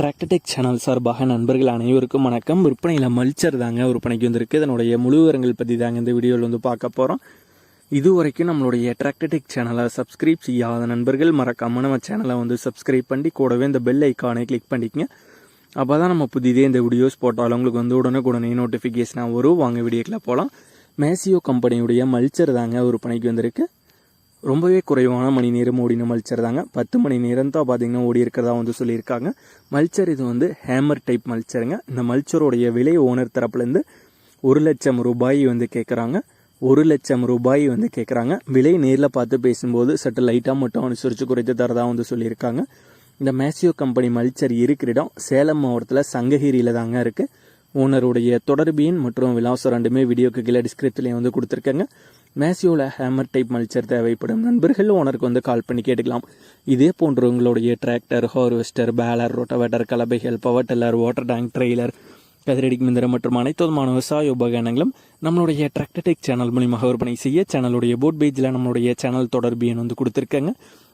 Tractor Tech channel சார்பாக நண்பர்கள் அனைவருக்கும் வணக்கம். விற்பனையில் மல்ச்சர் தாங்க விற்பனைக்கு வந்திருக்கு. இதனுடைய முழுவரங்கள் பற்றி தாங்க இந்த வீடியோவில் வந்து பார்க்க போகிறோம் இது வரைக்கும் நம்மளுடைய டிராக்டடெக் சேனலை சப்ஸ்கிரைப் செய்யாத நண்பர்கள் மறக்காமல் நம்ம சேனலை வந்து சப்ஸ்கிரைப் பண்ணி கூடவே இந்த பெல் ஐக்கானை கிளிக் பண்ணிக்கங்க. அப்போ தான் நம்ம புதிதே இந்த வீடியோஸ் போட்டாலும் உங்களுக்கு வந்து உடனே உடனே நோட்டிஃபிகேஷனாக வரும். வாங்க வீடியோக்கில் போகலாம் மேசியோ கம்பெனியுடைய மல்ச்சர் தாங்க விற்பனைக்கு வந்திருக்கு. ரொம்பவே குறைவான மணி நேரம் ஓடின மல்ச்சர் தாங்க. பத்து மணி நேரம் தான் பார்த்தீங்கன்னா ஓடி இருக்கிறதா வந்து சொல்லியிருக்காங்க. மல்ச்சர் இது வந்து ஹேமர் டைப் மல்ச்சருங்க. இந்த மல்ச்சருடைய விலை ஓனர் தரப்புலேருந்து ஒரு லட்சம் ரூபாய் வந்து கேட்குறாங்க ஒரு லட்சம் ரூபாய் வந்து கேட்குறாங்க விலை நேரில் பார்த்து பேசும்போது சற்று லைட்டாக மட்டும் அனுசரித்து குறைத்து தரதா வந்து சொல்லியிருக்காங்க. இந்த மேசியோ கம்பெனி மல்ச்சர் இருக்கிற இடம் சேலம் மாவட்டத்தில் சங்ககிரியில் தாங்க இருக்குது ஓனருடைய தொடர்பு எண் மற்றும் விலாசம் ரெண்டுமே வீடியோக்கு கீழே டிஸ்கிரிப்ஷன்லேயே வந்து கொடுத்துருக்கேங்க. மேசியோவில் ஹேமர் டைப் மல்ச்சர் தேவைப்படும் நண்பர்கள் ஓனருக்கு வந்து கால் பண்ணி கேட்டுக்கலாம். இதே போன்ற உங்களுடைய tractor harvester baler rotavator கலபைகள் power tiller water tank trailer கதிரடி மிந்திரம் மற்றும் அனைத்து விதமான விவசாய உபகரணங்களும் நம்மளுடைய டிராக்டர்டெக் சேனல் மூலியமாக விற்பனை செய்ய சேனலுடைய போட் பேஜில் நம்மளுடைய சேனல் தொடர்பு எண் வந்து கொடுத்துருக்கேங்க.